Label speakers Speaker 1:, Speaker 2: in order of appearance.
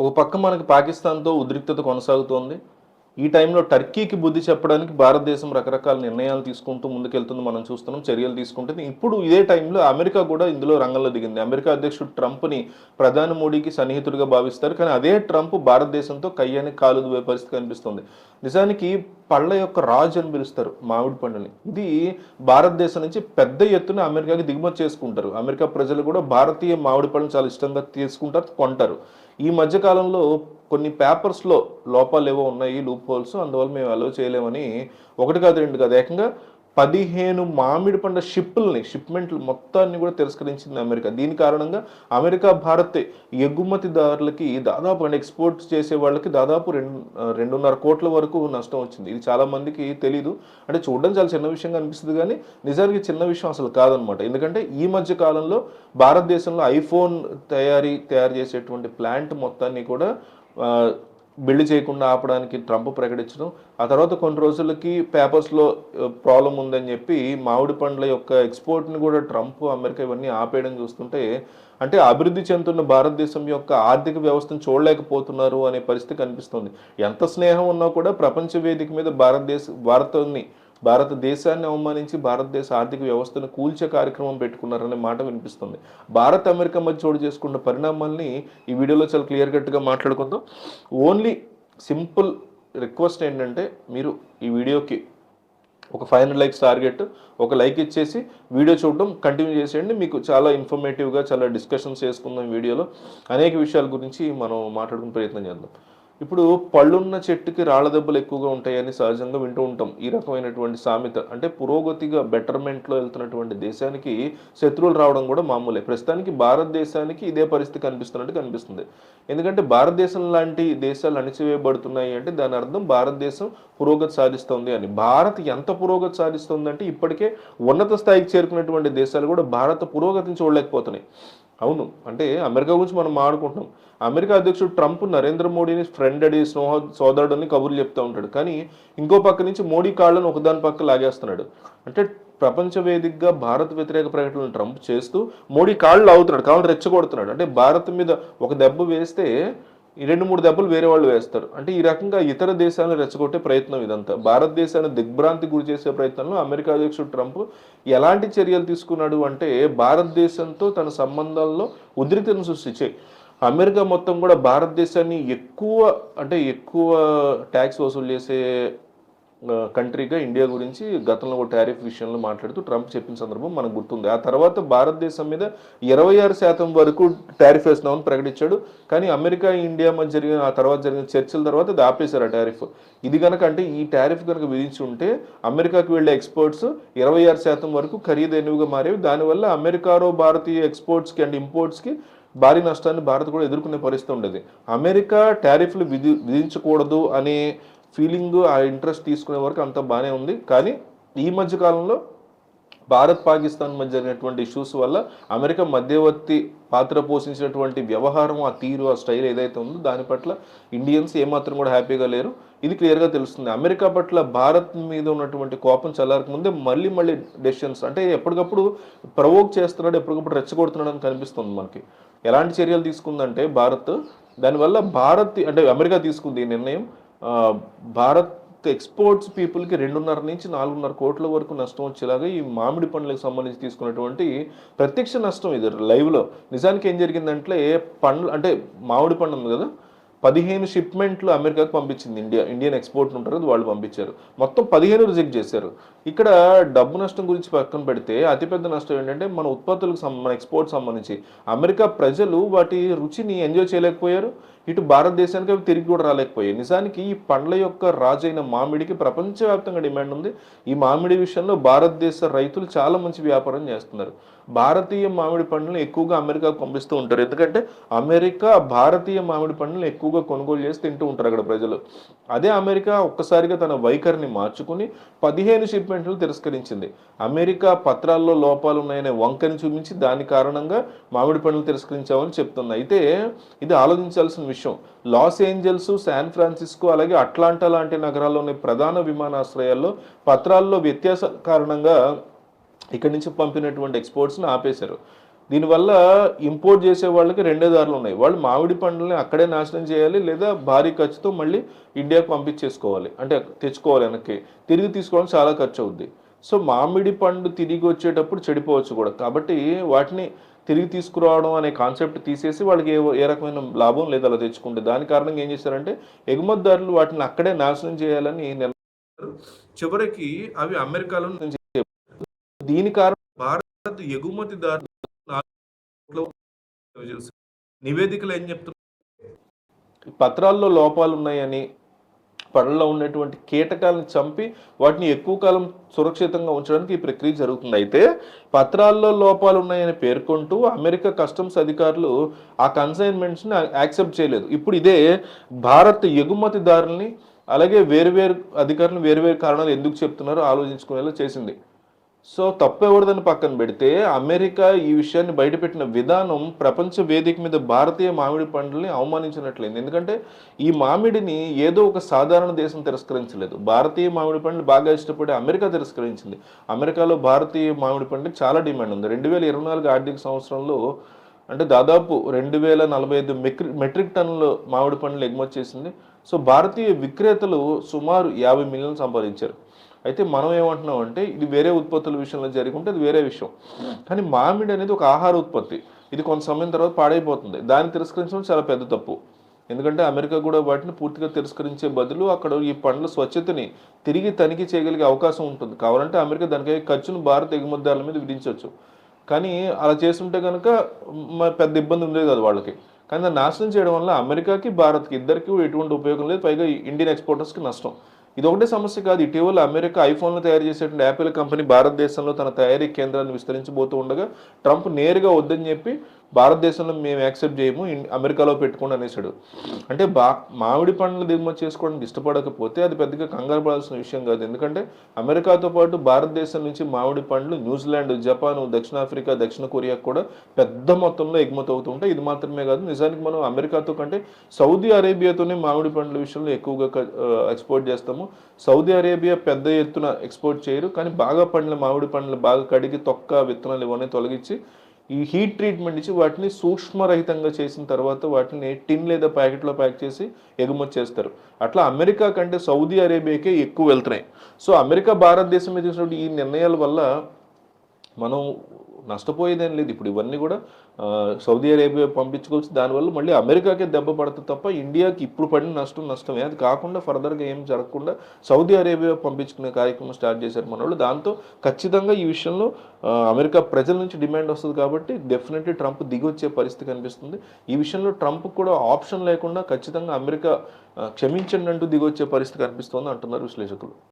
Speaker 1: ఒక పక్క మనకి పాకిస్తాన్తో ఉద్రిక్తత కొనసాగుతోంది. ఈ టైంలో టర్కీకి బుద్ధి చెప్పడానికి భారతదేశం రకరకాల నిర్ణయాలు తీసుకుంటూ ముందుకెళ్తుంది మనం చూస్తున్నాం చర్యలు తీసుకుంటుంది. ఇప్పుడు ఇదే టైంలో అమెరికా కూడా ఇందులో రంగంలో దిగింది. అమెరికా అధ్యక్షుడు ట్రంప్ని ప్రధాని మోడీకి సన్నిహితుడిగా భావిస్తారు. కానీ అదే ట్రంప్ భారతదేశంతో కయ్యాని కాలు దువే పరిస్థితి కనిపిస్తుంది. నిజానికి పళ్ళ యొక్క రాజు అని పిలుస్తారు మామిడి పండుని. ఇది భారతదేశం నుంచి పెద్ద ఎత్తున అమెరికాకి దిగుమతి చేసుకుంటారు. అమెరికా ప్రజలు కూడా భారతీయ మామిడి పళ్ళని చాలా ఇష్టంగా తీసుకుంటారు కొంటారు. ఈ మధ్యకాలంలో కొన్ని పేపర్స్లో లోపాలు ఏవో ఉన్నాయి లూప్ హోల్స్ అందువల్ల మేము అలో చేయలేమని ఒకటి కాదు రెండు కాదు. ఏకంగా పదిహేను మామిడి పండ్ల షిప్పుల్ని షిప్మెంట్లు మొత్తాన్ని కూడా తిరస్కరించింది అమెరికా. దీని కారణంగా అమెరికా భారత్ ఎగుమతిదారులకి దాదాపు అంటే ఎక్స్పోర్ట్ చేసే వాళ్ళకి దాదాపు రెండు రెండున్నర కోట్ల వరకు నష్టం వచ్చింది. ఇది చాలా మందికి తెలీదు. అంటే చూడడం చాలా చిన్న విషయంగా అనిపిస్తుంది కానీ నిజానికి చిన్న విషయం అసలు కాదనమాట. ఎందుకంటే ఈ మధ్య కాలంలో భారతదేశంలో ఐఫోన్ తయారీ తయారు చేసేటువంటి ప్లాంట్ మొత్తాన్ని కూడా బిల్డ్ చేయకుండా ఆపడానికి ట్రంప్ ప్రకటించడం ఆ తర్వాత కొన్ని రోజులకి పేపర్స్లో ప్రాబ్లం ఉందని చెప్పి మామిడి పండ్ల యొక్క ఎక్స్పోర్ట్ని కూడా ట్రంప్ అమెరికా ఇవన్నీ ఆపేయడం చూస్తుంటే అంటే అభివృద్ధి చెందుతున్న భారతదేశం యొక్క ఆర్థిక వ్యవస్థను చూడలేకపోతున్నారు అనే పరిస్థితి కనిపిస్తుంది. ఎంత స్నేహం ఉన్నా కూడా ప్రపంచ వేదిక మీద భారతదేశ భారత్ని భారతదేశాన్ని అవమానించి భారతదేశ ఆర్థిక వ్యవస్థను కూల్చే కార్యక్రమం పెట్టుకున్నారనే మాట వినిపిస్తుంది. భారత్ అమెరికా మధ్య చోటు చేసుకున్న పరిణామాల్ని ఈ వీడియోలో చాలా క్లియర్ కట్గా మాట్లాడుకుందాం. ఓన్లీ సింపుల్ రిక్వెస్ట్ ఏంటంటే మీరు ఈ వీడియోకి ఒక ఫైవ్ హండ్రెడ్ లైక్స్ టార్గెట్ ఒక లైక్ ఇచ్చేసి వీడియో చూడడం కంటిన్యూ చేసేయండి. మీకు చాలా ఇన్ఫర్మేటివ్గా చాలా డిస్కషన్స్ చేసుకుందాం వీడియోలో. అనేక విషయాల గురించి మనం మాట్లాడుకునే ప్రయత్నం చేద్దాం. ఇప్పుడు పళ్ళున్న చెట్టుకి రాళ్ళ దెబ్బలు ఎక్కువగా ఉంటాయని సహజంగా వింటూ ఉంటాం. ఈ రకమైనటువంటి సామెత అంటే పురోగతిగా బెటర్మెంట్లో వెళ్తున్నటువంటి దేశానికి శత్రువులు రావడం కూడా మామూలే. ప్రస్తుతానికి భారతదేశానికి ఇదే పరిస్థితి కనిపిస్తున్నట్టు కనిపిస్తుంది. ఎందుకంటే భారతదేశం లాంటి దేశాలు అణిచివేయబడుతున్నాయి అంటే దాని అర్థం భారతదేశం పురోగతి సాధిస్తుంది అని. భారత్ ఎంత పురోగతి సాధిస్తుంది అంటే ఇప్పటికే ఉన్నత స్థాయికి చేరుకున్నటువంటి దేశాలు కూడా భారత పురోగతిని చూడలేకపోతున్నాయి. అవును అంటే అమెరికా గురించి మనం ఆడుకుంటున్నాం. అమెరికా అధ్యక్షుడు ట్రంప్ నరేంద్ర మోడీని ఫ్రెండ్ అడి స్నోహ సోదరుడని కబుర్లు చెప్తూ ఉంటాడు. కానీ ఇంకో పక్క నుంచి మోడీ కాళ్ళను ఒకదాని పక్క లాగేస్తున్నాడు. అంటే ప్రపంచ వేదికగా భారత్ వ్యతిరేక ప్రకటనలు ట్రంప్ చేస్తూ మోడీ కాళ్ళు అవుతున్నాడు కాళ్ళు రెచ్చగొడుతున్నాడు. అంటే భారత్ మీద ఒక దెబ్బ వేస్తే ఈ రెండు మూడు దెబ్బలు వేరే వాళ్ళు వేస్తారు. అంటే ఈ రకంగా ఇతర దేశాలను రెచ్చగొట్టే ప్రయత్నం ఇదంతా. భారతదేశాన్ని దిగ్భ్రాంతి గురి చేసే ప్రయత్నంలో అమెరికా అధ్యక్షుడు ట్రంప్ ఎలాంటి చర్యలు తీసుకున్నాడు అంటే భారతదేశంతో తన సంబంధాల్లో ఉద్రిక్తను సృష్టించాయి అమెరికా మొత్తం కూడా భారతదేశాన్ని ఎక్కువ అంటే ఎక్కువ ట్యాక్స్ వసూలు చేసే కంట్రీగా ఇండియా గురించి గతంలో ఒక టారిఫ్ విషయంలో మాట్లాడుతూ ట్రంప్ చెప్పిన సందర్భం మనకు గుర్తుంది. ఆ తర్వాత భారతదేశం మీద ఇరవై ఆరు శాతం వరకు టారిఫ్ వేస్తున్నామని ప్రకటించాడు. కానీ అమెరికా ఇండియా మధ్య జరిగిన ఆ తర్వాత జరిగిన చర్చల తర్వాత అది ఆపేశారు ఆ టారిఫ్. ఇది కనుక అంటే ఈ టారిఫ్ కనుక విధించి ఉంటే అమెరికాకు వెళ్ళే ఎక్స్పోర్ట్స్ ఇరవై ఆరు శాతం వరకు ఖరీదైనవిగా మారేవి. దానివల్ల అమెరికాలో భారతీయ ఎక్స్పోర్ట్స్కి అండ్ ఇంపోర్ట్స్కి భారీ నష్టాన్ని భారత్ కూడా ఎదుర్కొనే పరిస్థితి ఉండేది. అమెరికా టారిఫ్లు విధి విధించకూడదు అనే ఫీలింగ్ ఆ ఇంట్రెస్ట్ తీసుకునే వరకు అంత బాగానే ఉంది. కానీ ఈ మధ్య కాలంలో భారత్ పాకిస్తాన్ మధ్య జరిగినటువంటి ఇష్యూస్ వల్ల అమెరికా మధ్యవర్తి పాత్ర పోషించినటువంటి వ్యవహారం ఆ తీరు ఆ స్టైల్ ఏదైతే ఉందో దాని పట్ల ఇండియన్స్ ఏమాత్రం కూడా హ్యాపీగా లేరు. ఇది క్లియర్గా తెలుస్తుంది. అమెరికా పట్ల భారత్ మీద ఉన్నటువంటి కోపం చల్లారక ముందే మళ్ళీ మళ్ళీ డెసిషన్స్ అంటే ఎప్పటికప్పుడు ప్రవోక్ చేస్తున్నాడు ఎప్పటికప్పుడు రెచ్చగొడుతున్నాడు అని కనిపిస్తుంది మనకి. ఎలాంటి చర్యలు తీసుకుందంటే భారత్ దానివల్ల భారత్ అంటే అమెరికా తీసుకుంది ఈ నిర్ణయం. భారత్ ఎక్స్పోర్ట్స్ పీపుల్కి రెండున్నర నుంచి నాలుగున్నర కోట్ల వరకు నష్టం వచ్చేలాగా ఈ మామిడి పండ్లకు సంబంధించి తీసుకున్నటువంటి ప్రత్యక్ష నష్టం ఇది. లైవ్లో నిజానికి ఏం జరిగిందంటే పండ్లు అంటే మామిడి పండు ఉంది కదా పదిహేను షిప్మెంట్లు అమెరికాకు పంపించింది ఇండియా. ఇండియన్ ఎక్స్పోర్ట్ ఉంటారు వాళ్ళు పంపించారు. మొత్తం పదిహేను రిజెక్ట్ చేశారు. ఇక్కడ డబ్బు నష్టం గురించి పక్కన పెడితే అతిపెద్ద నష్టం ఏంటంటే మన ఉత్పత్తులకు సం- మన ఎక్స్పోర్ట్ సంబంధించి. అమెరికా ప్రజలు వాటి రుచిని ఎంజాయ్ చేయలేకపోయారు. ఇటు భారతదేశానికి అవి తిరిగి కూడా రాలేకపోయాయి. నిజానికి ఈ పండ్ల యొక్క రాజైన మామిడికి ప్రపంచవ్యాప్తంగా డిమాండ్ ఉంది. ఈ మామిడి విషయంలో భారతదేశ రైతులు చాలా మంచి వ్యాపారం చేస్తున్నారు. భారతీయ మామిడి పండ్లను ఎక్కువగా అమెరికాకు పంపిస్తూ ఉంటారు. ఎందుకంటే అమెరికా భారతీయ మామిడి పండ్లను ఎక్కువగా కొనుగోలు చేసి తింటూ ఉంటారు అక్కడ ప్రజలు. అదే అమెరికా ఒక్కసారిగా తన వైఖరిని మార్చుకుని పదిహేను షిప్మెంట్లు తిరస్కరించింది. అమెరికా పత్రాల్లో లోపాలు ఉన్నాయనే వంకని చూపించి దాని కారణంగా మామిడి పండ్లు తిరస్కరించామని చెప్తుంది. అయితే ఇది ఆలోచించాల్సిన విషయం. లాస్ ఏంజల్స్ శాన్ ఫ్రాన్సిస్కో అలాగే అట్లాంటా లాంటి నగరాల్లోని ప్రధాన విమానాశ్రయాల్లో పత్రాల్లో వ్యత్యాస కారణంగా ఇక్కడి నుంచి పంపినటువంటి ఎక్స్పోర్ట్స్ని ఆపేశారు. దీనివల్ల ఇంపోర్ట్ చేసే వాళ్ళకి రెండే దారులు ఉన్నాయి. వాళ్ళు మామిడి పండ్లని అక్కడే నాశనం చేయాలి లేదా భారీ ఖర్చుతో మళ్ళీ ఇండియాకు పంపించేసుకోవాలి. అంటే తెచ్చుకోవాలి వెనక్కి. తిరిగి తీసుకోవడం చాలా ఖర్చు అవుద్ది సో మామిడి పండు తిరిగి వచ్చేటప్పుడు చెడిపోవచ్చు కూడా. కాబట్టి వాటిని తిరిగి తీసుకురావడం అనే కాన్సెప్ట్ తీసేసి వాళ్ళకి ఏ ఏ రకమైన లాభం లేదు అలా తెచ్చుకుంటే. దాని కారణంగా ఏం చేశారంటే ఎగుమతిదారులు వాటిని అక్కడే నాశనం చేయాలని నిర్ణయించారు చివరికి అవి అమెరికాలో నుంచి దీని కారణం భారత్ ఎగుమతిదారులు నివేదికలు ఏం చెప్తున్నారు? పత్రాల్లో లోపాలు ఉన్నాయని పళ్ళలో ఉన్నటువంటి కీటకాలను చంపి వాటిని ఎక్కువ కాలం సురక్షితంగా ఉంచడానికి ఈ ప్రక్రియ జరుగుతుంది. అయితే పత్రాల్లో లోపాలు ఉన్నాయని పేర్కొంటూ అమెరికా కస్టమ్స్ అధికారులు ఆ కన్సైన్మెంట్స్ని యాక్సెప్ట్ చేయలేదు. ఇప్పుడు ఇదే భారత్ ఎగుమతిదారుల్ని అలాగే వేరువేరు అధికారులు వేరువేరు కారణాలు ఎందుకు చెప్తున్నారో ఆలోచించుకునేలా చేసింది. సో తప్పెవడదని పక్కన పెడితే అమెరికా ఈ విషయాన్ని బయటపెట్టిన విధానం ప్రపంచ వేదిక మీద భారతీయ మామిడి పండ్లని అవమానించినట్లయింది. ఎందుకంటే ఈ మామిడిని ఏదో ఒక సాధారణ దేశం తిరస్కరించలేదు. భారతీయ మామిడి పండ్లు బాగా ఇష్టపడి అమెరికా తిరస్కరించింది. అమెరికాలో భారతీయ మామిడి పండుగ చాలా డిమాండ్ ఉంది. రెండు వేల ఇరవై నాలుగు ఆర్థిక సంవత్సరంలో అంటే దాదాపు రెండు వేల నలభై ఐదు మెట్రిక్ మెట్రిక్ టన్నుల మామిడి పండ్లు ఎగుమతి చేసింది. సో భారతీయ విక్రేతలు సుమారు యాభై మిలియన్లు సంపాదించారు. అయితే మనం ఏమంటున్నాం అంటే ఇది వేరే ఉత్పత్తుల విషయంలో జరిగి ఉంటే అది వేరే విషయం. కానీ మామిడి అనేది ఒక ఆహార ఉత్పత్తి. ఇది కొంత సమయం తర్వాత పాడైపోతుంది. దాన్ని తిరస్కరించడం చాలా పెద్ద తప్పు. ఎందుకంటే అమెరికా కూడా వాటిని పూర్తిగా తిరస్కరించే బదులు అక్కడ ఈ పండ్ల స్వచ్ఛతని తిరిగి తనిఖీ చేయగలిగే అవకాశం ఉంటుంది. కావాలంటే అమెరికా దానికే ఖర్చును భారత ఎగుమతిదారుల మీద విధించవచ్చు. కానీ అలా చేస్తుంటే కనుక పెద్ద ఇబ్బంది ఉండేది కాదు వాళ్ళకి. కానీ దాన్ని నాశనం చేయడం వల్ల అమెరికాకి భారత్కి ఇద్దరికి ఎటువంటి ఉపయోగం లేదు. పైగా ఇండియన్ ఎక్స్పోర్టర్స్కి నష్టం. ఇది ఒకటే సమస్య కాదు. ఇటీవల అమెరికా ఐఫోన్లు తయారు చేసేటువంటి యాపిల్ కంపెనీ భారతదేశంలో తన తయారీ కేంద్రాన్ని విస్తరించబోతూ ఉండగా ట్రంప్ నేరుగా వద్దని చెప్పి భారతదేశంలో మేము యాక్సెప్ట్ చేయము అమెరికాలో పెట్టుకోండి అనేసాడు. అంటే బా మామిడి పండ్లు దిగుమతి చేసుకోవడానికి ఇష్టపడకపోతే అది పెద్దగా కంగారు పడాల్సిన విషయం కాదు. ఎందుకంటే అమెరికాతో పాటు భారతదేశం నుంచి మామిడి పండ్లు న్యూజిలాండ్ జపాన్ దక్షిణాఫ్రికా దక్షిణ కొరియా కూడా పెద్ద మొత్తంలో ఎగుమతి అవుతుంటాయి ఇది మాత్రమే కాదు నిజానికి మనం అమెరికాతో కంటే సౌదీ అరేబియాతోనే మామిడి పండ్ల విషయంలో ఎక్కువగా ఎక్స్పోర్ట్ చేస్తాము. సౌదీ అరేబియా పెద్ద ఎత్తున ఎక్స్పోర్ట్ చేయరు. కానీ బాగా పండ్ల మామిడి పండ్లు బాగా కడిగి తొక్క విత్తనాలు ఇవన్నీ తొలగించి ఈ హీట్ ట్రీట్మెంట్ ఇచ్చి వాటిని సూక్ష్మరహితంగా చేసిన తర్వాత వాటిని టిన్ లేదా ప్యాకెట్లో ప్యాక్ చేసి ఎగుమతి చేస్తారు. అట్లా అమెరికా కంటే సౌదీ అరేబియాకే ఎక్కువ వెళ్తున్నాయి. సో అమెరికా భారతదేశం మీద తీసుకున్నప్పుడు ఈ నిర్ణయాల వల్ల మనం నష్టపోయేదేం లేదు. ఇప్పుడు ఇవన్నీ కూడా సౌదీ అరేబియా పంపించుకోవచ్చు. దానివల్ల మళ్ళీ అమెరికాకే దెబ్బ పడుతుంది తప్ప ఇండియాకి ఇప్పుడు పడిన నష్టం నష్టమే. అది కాకుండా ఫర్దర్గా ఏం జరగకుండా సౌదీ అరేబియా పంపించుకునే కార్యక్రమం స్టార్ట్ చేశారు మన వాళ్ళు. దాంతో ఖచ్చితంగా ఈ విషయంలో అమెరికా ప్రజల నుంచి డిమాండ్ వస్తుంది కాబట్టి డెఫినెట్లీ ట్రంప్ దిగొచ్చే పరిస్థితి కనిపిస్తుంది. ఈ విషయంలో ట్రంప్ కూడా ఆప్షన్ లేకుండా ఖచ్చితంగా అమెరికా క్షమించండి అంటూ దిగొచ్చే పరిస్థితి కనిపిస్తోంది అంటున్నారు విశ్లేషకులు.